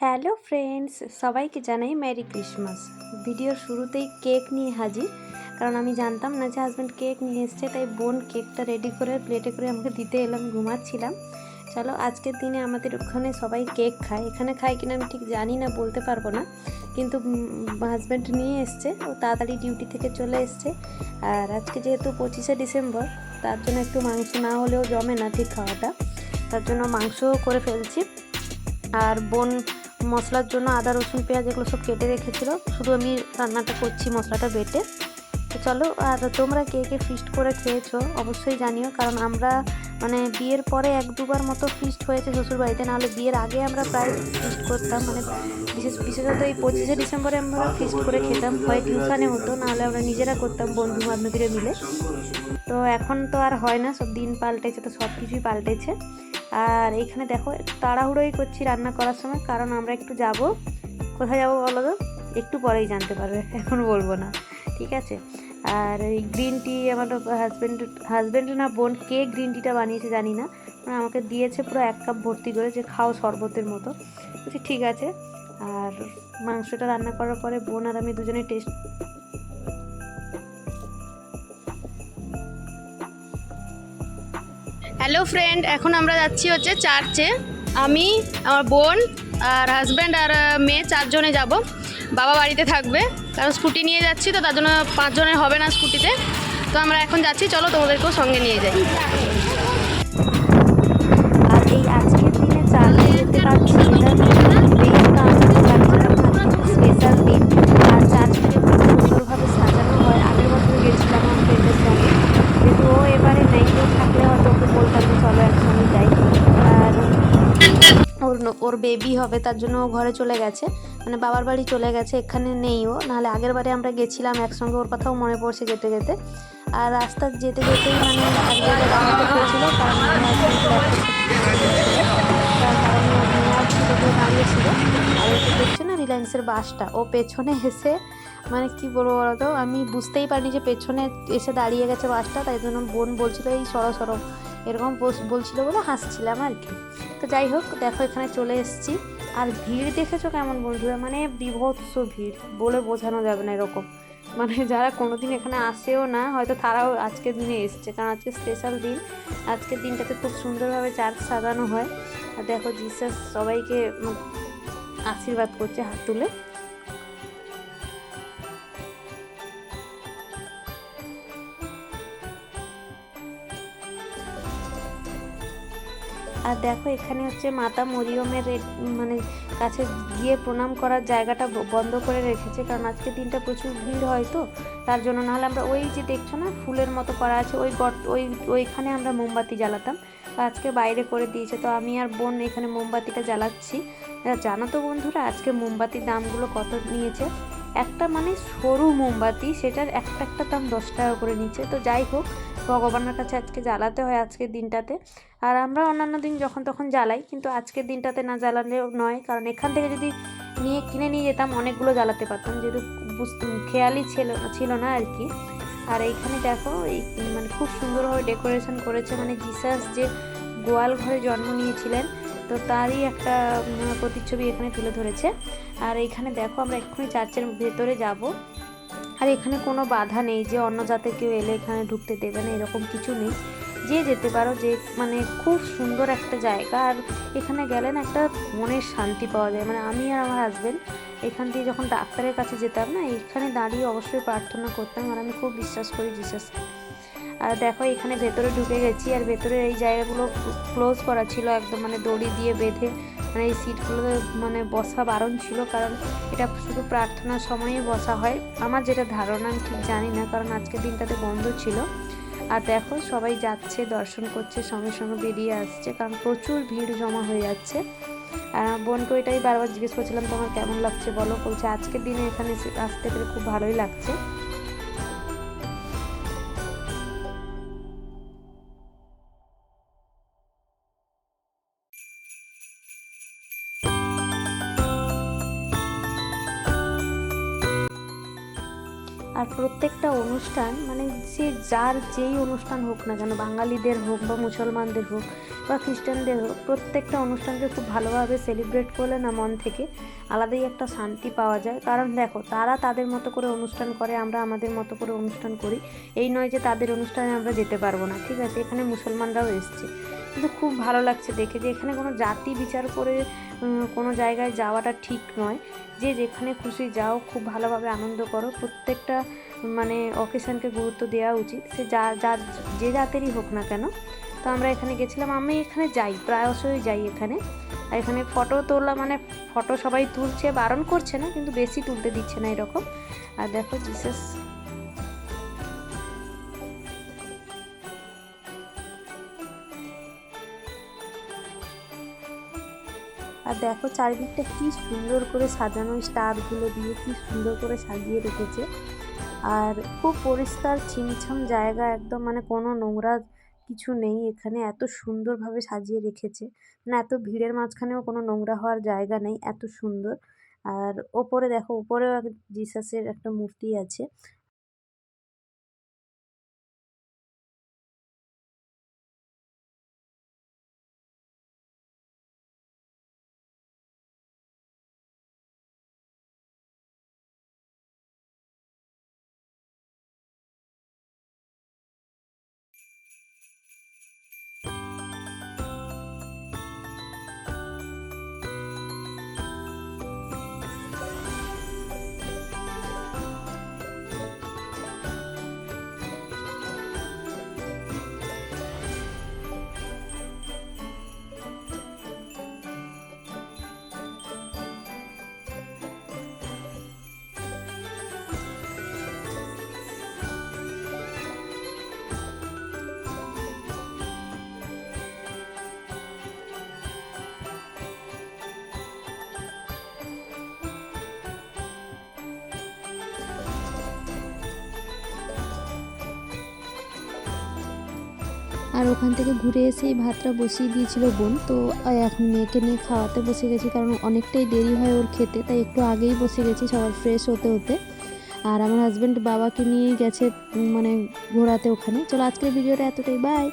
Hello friends সবাইকে জানাই merry Christmas ভিডিওর শুরুতেই কেক নিয়ে হাজির। কারণ আমি জানতাম না যে হাজব্যান্ড কেক নিয়ে এসছে, তাই বোন কেকটা রেডি করে প্লেটে করে আমাকে দিতে এলাম, ঘুমাচ্ছিলাম। চলো আজকের দিনে আমাদের ওখানে সবাই কেক খায়। এখানে খায় কিনা আমি ঠিক জানি না, বলতে পারব না। কিন্তু হাজব্যান্ড নিয়ে এসছে, ও তাড়াতাড়ি ডিউটি থেকে চলে এসছে। আর আজকে যেহেতু পঁচিশে ডিসেম্বর, তার জন্য একটু মাংস না হলেও জমে না ঠিক খাওয়াটা। তার জন্য মাংসও করে ফেলছি। আর বোন মশলার জন্য আদা, রসুন, পেঁয়াজ এগুলো সব কেটে রেখেছিল। শুধু আমি রান্নাটা করছি মশলাটা বেটে। তো চলো, আর তোমরা কে কে ফিস্ট করে খেয়েছো অবশ্যই জানিও, কারণ আমরা মানে বিয়ের পরে এক দুবার মতো ফিস্ট হয়েছে শ্বশুরবাড়িতে, নাহলে বিয়ের আগে আমরা প্রায় ফিস্ট করতাম। মানে বিশেষ, বিশেষত এই পঁচিশে ডিসেম্বরে আমরা ফিস্ট করে খেতাম। হয় টিউশানে হতো, নাহলে আমরা নিজেরা করতাম বন্ধু বান্ধবীরা মিলে। তো এখন তো আর হয় না, সব দিন পাল্টেছে তো সব কিছুই পাল্টেছে। আর এইখানে দেখো, একটু তাড়াহুড়োই করছি রান্না করার সময়, কারণ আমরা একটু যাব। কোথায় যাব বলো তো? একটু পরেই জানতে পারবে, এখন বলব না, ঠিক আছে? আর এই গ্রিন টি আমার হাজব্যান্ড হাজব্যান্ড না বোন, কে গ্রিন টিটা বানিয়েছে জানি না। মানে আমাকে দিয়েছে পুরো এক কাপ ভর্তি করে, যে খাও শরবতের মতো। বলছি, ঠিক আছে। আর মাংসটা রান্না করার পরে বোন আর আমি দুজনে টেস্ট হ্যালো ফ্রেন্ড এখন আমরা যাচ্ছি হচ্ছে চার্চে আমি আমার বোন আর হাজব্যান্ড আর মেয়ে চারজনে যাব। বাবা বাড়িতে থাকবে। কারণ স্কুটি নিয়ে যাচ্ছি তো তার জন্য পাঁচজনের হবে না স্কুটিতে তো আমরা এখন যাচ্ছি। চলো তোমাদেরকেও সঙ্গে নিয়ে যাই। আর এই আজকের দিনে চার্চে যেতে পারছি স্পেশাল দিন। আর চার্চটাকে খুব সুন্দরভাবে সাজানো হয়। আগের বছর গেছিলাম আমার ফ্রেন্ডের সঙ্গে ও এবারে নেই ও থাকলে হয়তো ওকে বলতাম চলো একসঙ্গে যাই। আর ওর ওর বেবি হবে, তার জন্য ও ঘরে চলে গেছে। মানে বাবার বাড়ি চলে গেছে, এখানে নেই ও। নাহলে আগের বারে আমরা গেছিলাম, একসঙ্গে ওর কথাও মনে পড়ছে যেতে যেতে। আর রাস্তা যেতে যেতেই মানে এক জায়গায় দাঁড়াতে কারণ দাঁড়িয়েছিল। আর দেখছে না রিলায়েন্সের বাসটা ও পেছনে এসে মানে কি বলব বলতো? আমি বুঝতেই পারিনি যে পেছনে এসে দাঁড়িয়ে গেছে বাসটা তাই জন্য বোন বলছিল এই সরো সরো। এরকম বলছিল বলে হাসছিলাম আর কি। তো যাই হোক, দেখো এখানে চলে এসেছি। আর ভিড় দেখেছ কেমন বন্ধুরা? মানে বিভৎস ভিড়, বলে বোঝানো যাবে না এরকম। মানে যারা কোনোদিন এখানে আসেও না, হয়তো তারাও আজকের দিনে এসছে। কারণ আজকে স্পেশাল দিন। আজকের দিনটাতে খুব সুন্দরভাবে চার্চ সাজানো হয়। আর দেখো জিসাস সবাইকে আশীর্বাদ করছে হাত তুলে। আর দেখো, এখানে হচ্ছে মাতা মরিয়মের মানে কাছে গিয়ে প্রণাম করার জায়গাটা বন্ধ করে রেখেছে। কারণ আজকে দিনটা প্রচুর ভিড় হয় তো, তার জন্য নাহলে আমরা ওই যে দেখছ না, ফুলের মতো করা আছে, ওই গর্ত ওই, ওইখানে আমরা মোমবাতি জ্বালাতাম। আজকে বাইরে করে দিয়েছে, তো আমি আর বোন এখানে মোমবাতিটা জ্বালাচ্ছি। জানো তো বন্ধুরা, আজকে মোমবাতির দামগুলো কত নিয়েছে? একটা মানে সরু মোমবাতি, সেটার একটা একটা দাম দশ টাকা করে নিচ্ছে। তো যাই হোক ভগবানের কাছে আজকে জ্বালাতে হয় আজকের দিনটাতে। আর আমরা অন্যান্য দিন যখন তখন জ্বালাই, কিন্তু আজকের দিনটাতে না জ্বালালেও নয়। কারণ এখান থেকে যদি নিয়ে কিনে নিয়ে যেতাম, অনেকগুলো জ্বালাতে পারতাম। যেহেতু বুঝ- খেয়ালই ছিল ছিল না আর কি। আর এইখানে দেখো, এই মানে খুব সুন্দরভাবে ডেকোরেশন করেছে। মানে জিসাস যে গোয়াল ঘরে জন্ম নিয়েছিলেন, তো তারই একটা প্রতিচ্ছবি এখানে তুলে ধরেছে। আর এইখানে দেখো, আমরা এক্ষুনি চার্চের ভেতরে যাব। আর এখানে কোনো বাধা নেই যে অন্য জাতের কেউ এলে এখানে ঢুকতে দেবে না, এরকম কিছু নেই। যে যেতে পারো, যে মানে খুব সুন্দর একটা জায়গা। আর এখানে গেলে না একটা মনের শান্তি পাওয়া যায়। মানে আমি আর আমার হাজবেন্ড এখান থেকে যখন ডাক্তারের কাছে যেতাম না, এখানে দাঁড়িয়ে অবশ্যই প্রার্থনা করতাম আর আমি খুব বিশ্বাস করি জিসাসকে আর দেখো, এখানে ভেতরে ঢুকে গেছি আর ভেতরে এই জায়গাগুলো ক্লোজ করা ছিল একদম মানে দড়ি দিয়ে বেঁধে মানে এই সিটগুলোতে মানে বসা বারণ ছিল, কারণ এটা শুধু প্রার্থনার সময়ই বসা হয়। আমার যেটা ধারণা, আমি ঠিক জানি না, কারণ আজকের দিনটাতে বন্ধ ছিল। আর দেখো, সবাই যাচ্ছে, দর্শন করছে, সঙ্গে সঙ্গে বেরিয়ে আসছে, কারণ প্রচুর ভিড় জমা হয়ে যাচ্ছে। আর বোনকে ওইটাই বারবার জিজ্ঞেস করছিলাম, তোমার কেমন লাগছে বলো? বলছে, আজকের দিনে এখানে আসতে পেরে খুব ভালোই লাগছে। আর প্রত্যেকটা অনুষ্ঠান মানে যে যার যেই অনুষ্ঠান হোক না কেন, বাঙালিদের হোক বা মুসলমানদের হোক বা খ্রিস্টানদের হোক, প্রত্যেকটা অনুষ্ঠানকে খুব ভালোভাবে সেলিব্রেট করলে না মন থেকে আলাদাই একটা শান্তি পাওয়া যায়। কারণ দেখো, তারা তাদের মতো করে অনুষ্ঠান করে, আমরা আমাদের মতো করে অনুষ্ঠান করি। এই নয় যে তাদের অনুষ্ঠানে আমরা যেতে পারব না, ঠিক আছে? এখানে মুসলমানরাও এসছে। কিন্তু খুব ভালো লাগছে দেখে যে এখানে কোনো জাতি বিচার করে কোনো জায়গায় যাওয়াটা ঠিক নয়। যে যেখানে খুশি যাও, খুব ভালোভাবে আনন্দ করো। প্রত্যেকটা মানে অকেশনকে গুরুত্ব দেওয়া উচিত। সে যা যা, যে জাতেরই হোক না কেন। তো আমরা এখানে গেছিলাম। আমি এখানে যাই, প্রায়শই যাই এখানে। আর এখানে ফটো তোলা মানে ফটো সবাই তুলছে, বারণ করছে না, কিন্তু বেশি তুলতে দিচ্ছে না এরকম। আর দেখো জিসাস আর দেখো চারিদিকটা কি সুন্দর করে সাজানো, স্টারগুলো দিয়ে কি সুন্দর করে সাজিয়ে রেখেছে। আর খুব পরিষ্কার ছিমছাম জায়গা একদম মানে কোনো নোংরা কিছু নেই এখানে, এত সুন্দরভাবে সাজিয়ে রেখেছে। না, এত ভিড়ের মাঝখানেও কোনো নোংরা হওয়ার জায়গা নেই, এত সুন্দর। আর ওপরে দেখো, ওপরেও জিসাসের একটা মূর্তি আছে। আর ওখান থেকে ঘুরে এসেই ভাতটা বসিয়ে দিয়েছিল বোন। তো এখন মেয়েকে নিয়ে খাওয়াতে বসে গেছি কারণ অনেকটাই দেরি হয় ওর খেতে, তাই একটু আগেই বসে গেছি সবার ফ্রেশ হতে হতে। আর আমার হাজব্যান্ড বাবাকে নিয়ে গেছে মানে ঘোরাতে ওখানে। চলো আজকের ভিডিওটা এতটাই বাই